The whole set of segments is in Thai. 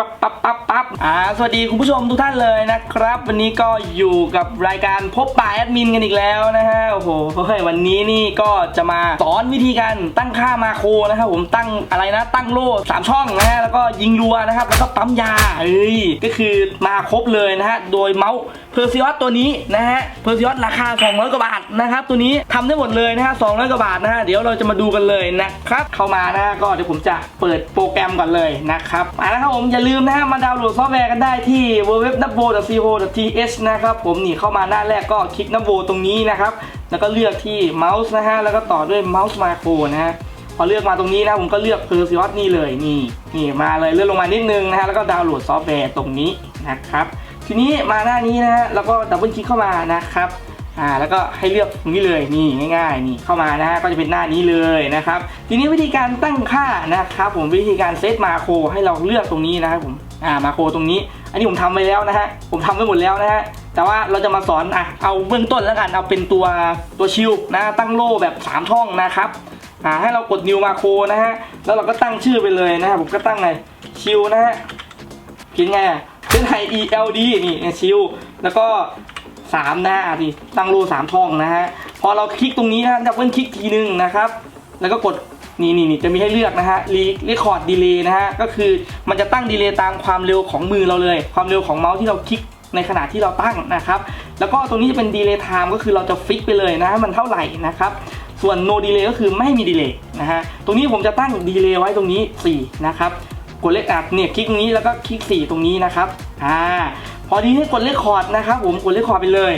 วับปั๊บปั๊บปั๊บอ่าสวัสดีคุณผู้ชมทุกท่านเลยนะครับ วันนี้ก็อยู่กับรายการพบป่าแอดมินกันอีกแล้วนะฮะโอ้โหเฮ้ยวันนี้นี่ก็จะมาสอนวิธีการตั้งค่ามาโครนะครับผมตั้งอะไรนะตั้งโล่สามช่องนะฮะแล้วก็ยิงรัวนะครับแล้วก็ปั๊มยาเอ้ยก็คือมาครบเลยนะฮะโดยเมาส์เพอร์ซิออสตัวนี้นะฮะเพอร์ซิออสราคา 200 กว่าบาทนะครับตัวนี้ทำได้หมดเลยนะฮะ200 กว่าบาทนะฮะเดี๋ยวเราจะมาดูกันเลยนะครับเข้ามานะฮะก็เดี๋ยวผมจะเปิดโปรแกรมก่อนเลยนะครับมาแล้วครับผมอย่าลืมนะฮะมาดาวน์โหลดซอฟต์แวร์กันได้ที่ www.nabo.co.th นะครับผมนี่เข้ามาหน้าแรกก็คลิกนโบตรงนี้นะครับแล้วก็เลือกที่เมาส์นะฮะแล้วก็ต่อด้วยเมาส์มาโครนะฮะพอเลือกมาตรงนี้นะผมก็เลือกเพอร์ซิออสนี่เลยนี่นี่มาเลยเลื่อนลงมานิดนึงนะฮะแล้วก็ดาวน์โหลดซอฟต์แวร์ตรงนี้นะครับ ทีนี้มาหน้านี้นะฮะแล้วก็ดับเบิลคลิกเข้ามานะครับอ่าแล้วก็ให้เลือกตรงนี้เลยนี่ง่ายๆนี่เข้ามานะฮะก็จะเป็นหน้านี้เลยนะครับ ทีนี้วิธีการตั้งค่านะครับ ผมวิธีการเซตมาโครให้เราเลือกตรงนี้นะครับผมอ่ามาโครตรงนี้ อันนี้ผมทำไปแล้วนะฮะผมทำไปหมดแล้วนะฮะแต่ว่าเราจะมาสอนอะเอาเบื้องต้นแล้วกันเอาเป็นตัวตัวชิลนะตั้งโล่แบบสามช่องนะครับอ่าให้เรากด new macro นะฮะแล้วเราก็ตั้งชื่อไปเลยนะฮะผมก็ตั้งไงชิลนะฮะเขียนไงอะ นไฮ ELD นี่ชิลแล้วก็3นะอะนี่ตั้งโลสามช่องนะฮะ พอเราคลิกตรงนี้นะดับเบิลคลิกทีนึงนะครับ แล้วก็กดนี่นี่นี่จะมีให้เลือกนะฮะรีรีคอร์ดดีเลย์นะฮะ ก็คือมันจะตั้งดีเลย์ตามความเร็วของมือเราเลย ความเร็วของเมาส์ที่เราคลิกในขณะที่เราตั้งนะครับ แล้วก็ตรงนี้จะเป็นดีเลย์ไทม์ก็คือเราจะฟิกไปเลยนะมันเท่าไหร่นะครับส่วน no delay ก็คือไม่มีดีเลย์นะฮะ ตรงนี้ผมจะตั้งดีเลย์ไว้ตรงนี้ 4 นะครับ กดเลขอัดเนี่ยคลิกตรงนี้แล้วก็คลิก 4 ตรงนี้นะครับอ่าพอดีให้กดเลขคอร์ดนะครับผมกดเลขคอร์ดไปเลย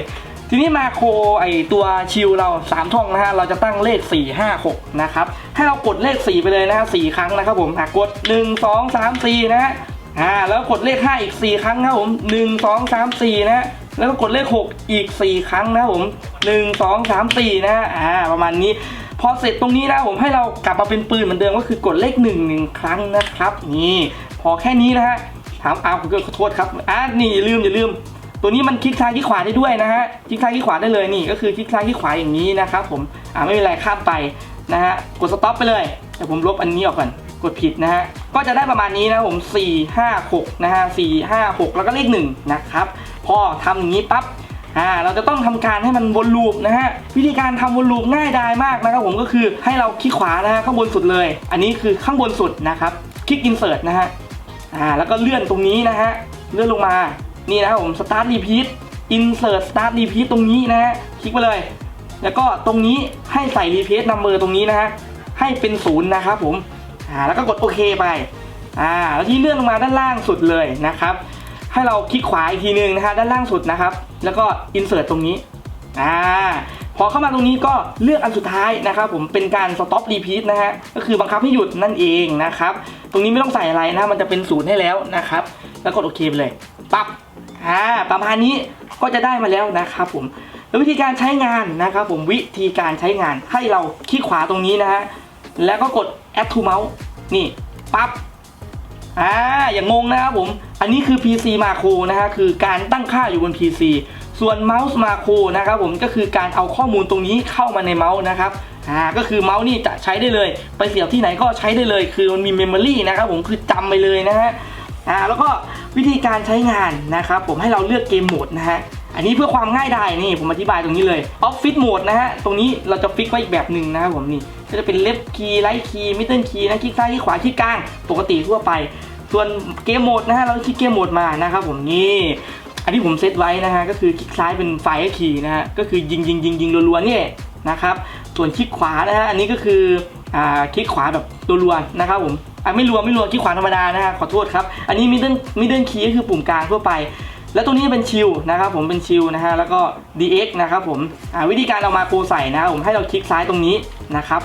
ทีนี้มาโคไอตัวชิลเรา3ช่องนะฮะเราจะตั้งเลข 4 5 6นะครับให้เรากดเลข 4 ไปเลยนะฮะ4ครั้งนะครับผมอะกด 1 2 3 4 นะฮะอ่าแล้วกดเลข 5 อีก 4 ครั้งนะครับผม 1 2 3 4 นะฮะแล้วก็กดเลข 6 อีก 4 ครั้งนะครับผม 1 2 3 4 นะฮะอ่าประมาณนี้ พอเสร็จตรงนี้นะผมให้เรากลับมาเป็นปืนเหมือนเดิมก็คือกดเลข1 1ครั้งนะครับนี่พอแค่นี้นะฮะถามอ้าวขอโทษครับอ่านี่อย่าลืมอย่าลืม ตัวนี้มันคลิกซ้ายคลิกขวาได้ด้วยนะฮะคลิกซ้ายคลิกขวาได้เลยนี่ก็คือคลิกซ้ายคลิกขวาอย่างนี้นะครับผมอ่าไม่เป็นไรข้ามไปนะฮะกดสต็อปไปเลยเดี๋ยวผมลบอันนี้ออกก่อนกดผิดนะฮะก็จะได้ประมาณนี้นะผม 4 5 6 นะฮะ4 5 6 แล้วก็เลข1นะครับ พอทำอย่างนี้ปั๊บ อ่าเราจะต้องทำการให้มันวนลูปนะฮะวิธีการทำวนลูปง่ายดายมากนะครับผมก็คือให้เราคลิกขวานะฮะข้างบนสุดเลย อันนี้คือข้างบนสุดนะครับคลิก insert นะฮะอ่าแล้วก็เลื่อนตรงนี้นะฮะเลื่อนลงมานี่นะครับผม start repeat insert start repeat ตรงนี้นะฮะคลิกไปเลย แล้วก็ตรงนี้ให้ใส่ repeat number ตรงนี้นะฮะให้เป็นศูนย์นะครับผมอ่าแล้วก็กดโอเคไปอ่าแล้วที่เลื่อนลงมาด้านล่างสุดเลยนะครับ ให้เราคลิกขวาอีกทีหนึงนะฮะด้านล่างสุดนะครับ แล้วก็ insert ตรงนี้อ่าพอเข้ามาตรงนี้ก็เลือกอันสุดท้ายนะครับผมเป็นการ stop repeat นะฮะก็คือบังคับให้หยุดนั่นเองนะครับ ตรงนี้ไม่ต้องใส่อะไรนะมันจะเป็นศูนย์ให้แล้วนะครับ แล้วกดโอเคไปเลยปั๊บอ่าประมาณนี้ก็จะได้มาแล้วนะครับผมแล้ววิธีการใช้งานนะครับผมวิธีการใช้งานให้เราคลิกขวาตรงนี้นะฮะแล้วก็กด add to mouse นี่ปั๊บ อ่าอย่างงงนะครับผม อันนี้คือ PC มาโครนะฮะคือการตั้งค่าอยู่บน PC ส่วนเมาส์มาโครนะครับผมก็คือการเอาข้อมูลตรงนี้เข้ามาในเมาส์นะครับอ่าก็คือเมาส์นี่จะใช้ได้เลย ไปเสียบที่ไหนก็ใช้ได้เลย คือมันมีเมมโมรีนะครับผมคือจำไปเลยนะฮะอ่าแล้วก็วิธีการใช้งานนะครับผมให้เราเลือกเกมโหมดนะฮะ อันนี้เพื่อความง่ายดายนี่ผมอธิบายตรงนี้เลย Office Mode นะฮะ ตรงนี้เราจะฟิกไว้อีกแบบหนึ่งนะครับผมนี่ก็จะเป็น Left Key Right Key Middle Key นะคลิกซ้ายคลิกขวาคลิกกลางปกติทั่วไป ส่วนเกมโหมดนะฮะเราคลิกเกมโหมดมานะครับผมนี่อันที่ผมเซตไว้นะฮะก็คือคลิกซ้ายเป็นไฟคีย์นะฮะก็คือยิงยิงยิงยิงรัวๆเนี่ยนะครับส่วนคลิกขวานะฮะอันนี้ก็คืออ่าคลิกขวาแบบรัวๆนะครับผมอะไม่รัวไม่รัวคลิกขวาธรรมดานะฮะขอโทษครับอันนี้ middle middle key ก็คือปุ่มกลางทั่วไป แล้วตรงนี้เป็นชิลนะครับผมเป็นชิลนะฮะแล้วก็ DX นะครับผมวิธีการเอามาโคใส่นะครับผมให้เราคลิกซ้ายตรงนี้นะครับ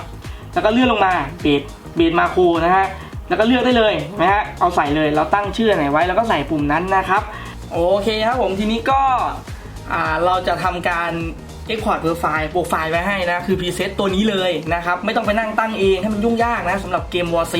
แล้วก็เลื่อนลงมาเบสเบสมาโครนะฮะแล้วก็เลือกได้เลยนะฮะเอาใส่เลยเราตั้งชื่อไหนไว้ แล้วก็ใส่ปุ่มนั้นนะครับโอเคครับผมทีนี้ก็เราจะทำการ Export โปรไฟล์โปรไฟล์ไว้ให้นะคือพรีเซตตัวนี้เลยนะครับไม่ต้องไปนั่งตั้งเองให้มันยุ่งยากนะสำหรับเกม War C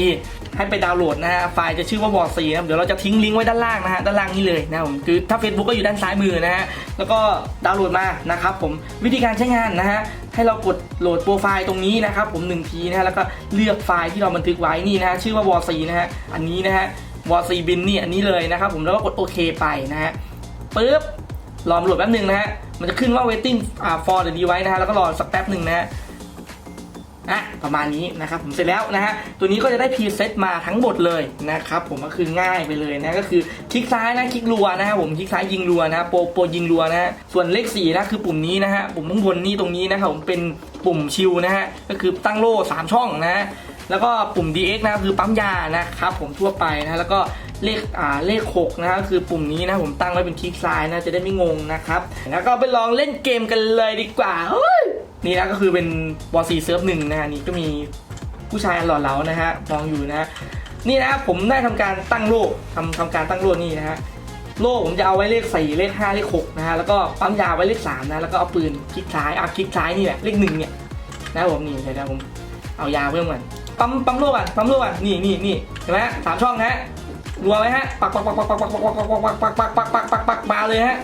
ให้ไปดาวน์โหลดนะฮะไฟล์จะชื่อว่า War C นะครับเดี๋ยวเราจะทิ้งลิงก์ไว้ด้านล่างนะฮะด้านล่างนี้เลยนะผมคือถ้า Facebook ก็อยู่ด้านซ้ายมือนะฮะแล้วก็ดาวน์โหลดมานะครับผมวิธีการใช้งานนะฮะให้เรากดโหลดโปรไฟล์ตรงนี้นะครับผมหนึ่งทีนะฮะแล้วก็เลือกไฟล์ที่เราบันทึกไว้นี่นะฮะชื่อว่า War C นะฮะอันนี้นะฮะวอซีบินนี่อันนี้เลยนะครับผมแล้วก็กดโอเคไปนะฮะปึ๊บรอโหลดแป๊บหนึ่งนะฮะมันจะขึ้นว่า waiting อ่า for the device นะฮะแล้วก็รอสักแป๊บหนึ่งนะฮะ อะประมาณนี้นะครับผมเสร็จแล้วนะฮะตัวนี้ก็จะได้พรีเซตมาทั้งหมดเลยนะครับผมก็คือง่ายไปเลยนะก็คือคลิกซ้ายนะคลิกรัวนะครับผมคลิกซ้ายยิงรัวนะโปรโปรยิงรัวนะฮะส่วนเลข4นะคือปุ่มนี้นะฮะปุ่มข้างบนนี่ตรงนี้นะครับผมเป็นปุ่มชิลนะฮะก็คือตั้งโล่สามช่องนะ แล้วก็ปุ่ม DX นะคือปั๊มยานะครับผมทั่วไปนะแล้วก็เลขอ่าเลข6นะฮะคือปุ่มนี้นะผมตั้งไว้เป็นคลิกซ้ายนะจะได้ไม่งงนะครับแล้วก็ไปลองเล่นเกมกันเลยดีกว่าเฮ้ย นี่นะก็คือเป็นวอซีเซิร์ฟหนึ่งนะฮะนี่ก็มีผู้ชายหล่อเหลานะฮะมองอยู่นะฮะนี่นะผมได้ทำการตั้งโล่ทำทำการตั้งโล่นี่นะฮะโล่ผมจะเอาไว้เลขสี่เลขห้าเลขหกนะฮะแล้วก็ปั๊มยาไว้เลขสามนะแล้วก็เอาปืนคลิกซ้ายเอาคลิกซ้ายนี่แหละเลขหนึ่งเนี่ยนะผมนี่เดี๋ยวผมเอายาเพิ่มก่อนปั๊มปั๊มโล่ก่อนปั๊มโล่ก่อนนี่นี่นี่เห็นไหมสามช่องนะฮะรัวไหมฮะปักปักปักปักปักปักปักปักปักปักปักปักปักปักปักปักมาเลยฮะ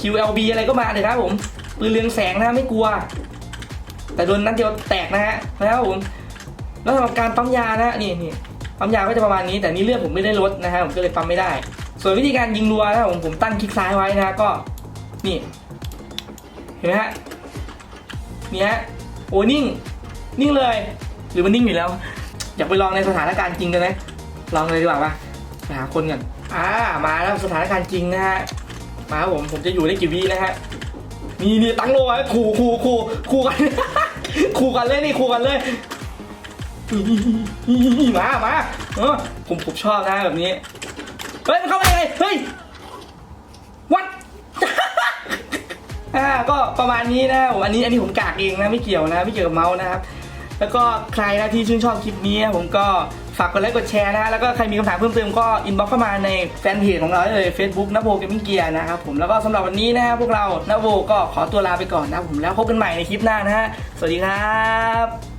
QLB อะไรก็มาเลยครับผมปืนเรืองแสงนะไม่กลัว แต่โดนนัดเดียวแตกนะฮะนะครับผมแล้วสำหรับการปั๊มยานะนี่นี่ปั๊มยาก็จะประมาณนี้ แต่นี่เลือดผมไม่ได้ลดนะฮะผมก็เลยปั๊มไม่ได้ ส่วนวิธีการยิงรัวนะผมผมตั้งคลิกซ้ายไว้นะก็นี่เห็นไหมฮะนี่ฮะโอ้นิ่งนิ่งเลย หรือมันนิ่งอยู่แล้ว อยากไปลองในสถานการณ์จริงกันไหมลองเลยดีกว่าปะไปหาคนก่อนอ่ามาแล้วสถานการณ์จริงนะฮะมาผมผมจะอยู่ได้กี่วินะฮะ นี่นี่ตั้งโลไว้ขู่ขู่ขู่ขู่กัน ขู่กันเลยนี่ขู่กันเลยมามาเออผมผมชอบนะแบบนี้ เฮ้ยมันเข้ามายังไงเฮ้ยวัดอ่าก็ประมาณนี้นะผมอันนี้อันนี้ผมกากเองนะไม่เกี่ยวนะไม่เกี่ยวกับเมาส์นะครับ แล้วก็ใครนะที่ชื่นชอบคลิปนี้ผมก็ ฝากกดไลค์กดแชร์นะแล้วก็ใครมีคำถามเพิ่มเติมก็อินบ็อกเข้ามาในแฟนเพจของเราได้เลย Facebook นโบเกมมิ่งเกียร์นะครับผมแล้วก็สำหรับวันนี้นะฮะพวกเรานโบก็ขอตัวลาไปก่อนนะครับผมแล้วพบกันใหม่ในคลิปหน้านะฮะสวัสดีครับ